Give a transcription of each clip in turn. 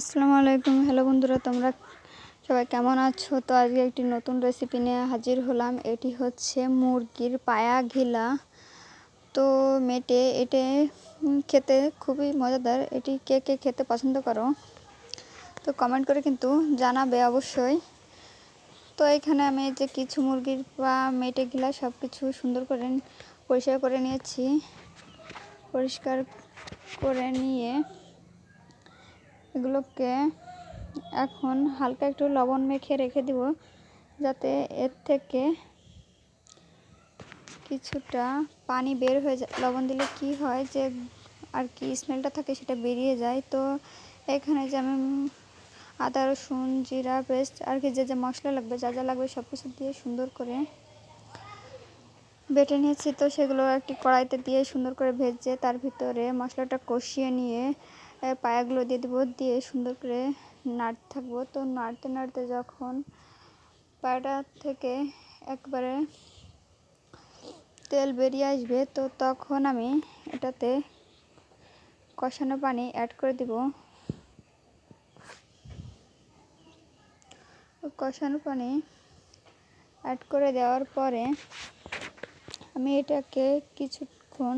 আসসালামু আলাইকুম। হ্যালো বন্ধুরা, তোমরা সবাই কেমন আছো? তো আজকে একটি নতুন রেসিপি নিয়ে হাজির হলাম। এটি হচ্ছে মুরগির পায়া ঘিলা। তো মেটে এটে খেতে খুবই মজাদার। এটি কে কে খেতে পছন্দ করো? তো কমেন্ট করে কিন্তু জানাবে অবশ্যই। তো এখানে আমি যে কিছু মুরগির পা, মেটে ঘিলা সব কিছু সুন্দর করে পরিষ্কার করে নিয়েছি। পরিষ্কার করে নিয়ে এগুলোকে এখন হালকা একটু লবণ মেখে রেখে দিব, যাতে এর থেকে কিছুটা পানি বের হয়ে যায়। লবণ দিলে কি হয় যে, আর কি স্মেলটা থাকে সেটা বেরিয়ে যায়। তো এখানে যে আমি আদা, রসুন, জিরা, পেস্ট, আর কি যে যে মশলা লাগবে, যা যা লাগবে সব কিছু দিয়ে সুন্দর করে বেটে নিয়েছি। তো সেগুলো একটি কড়াইতে দিয়ে সুন্দর করে ভেজে তার ভিতরে মশলাটা কষিয়ে নিয়ে পায়াগুলো দিয়ে দেবো, দিয়ে সুন্দর করে নাড়তে থাকব। তো নাড়তে নাড়তে যখন পায়াটা থেকে একবারে তেল বেরিয়ে আসবে, তো তখন আমি এটাতে কষানো পানি অ্যাড করে দিব। কষানো পানি অ্যাড করে দেওয়ার পরে আমি এটাকে কিছুক্ষণ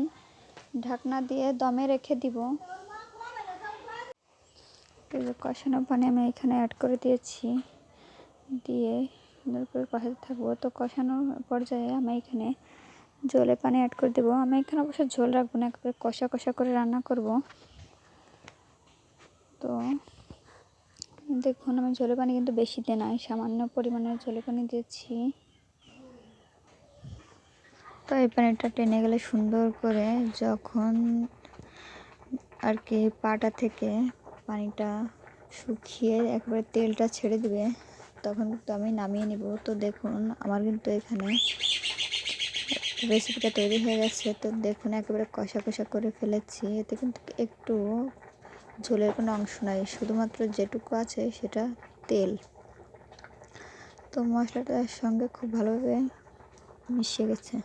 ঢাকনা দিয়ে দমে রেখে দিব। কষানো পানি আমি এখানে অ্যাড করে দিয়েছি। দিয়ে সুন্দর করে কষাতে থাকব। তো কষানোর পর্যায়ে আমি এখানে জলে পানি অ্যাড করে দেবো। আমি এখানে অবশ্য ঝোল রাখব না, একবারে কষা কষা করে রান্না করব। তো দেখুন, আমি জলে পানি কিন্তু বেশি দিয়ে নাই, সামান্য পরিমাণে জলে পানি দিয়েছি। তো এই পানিটা টেনে গেলে সুন্দর করে যখন আর কি পাটা থেকে পানিটা শুকিয়ে একবারে তেলটা ছেড়ে দেবে, তখন কিন্তু আমি নামিয়ে নিব। তো দেখুন, আমার কিন্তু এখানে রেসিপিটা তৈরি হয়ে গেছে। তো দেখুন, একেবারে কষা কষা করে ফেলেছি। এতে কিন্তু একটু ঝোলের কোনো অংশ নাই, শুধুমাত্র যেটুকু আছে সেটা তেল। তো মশলাটার সঙ্গে খুব ভালোভাবে মিশিয়ে গেছে।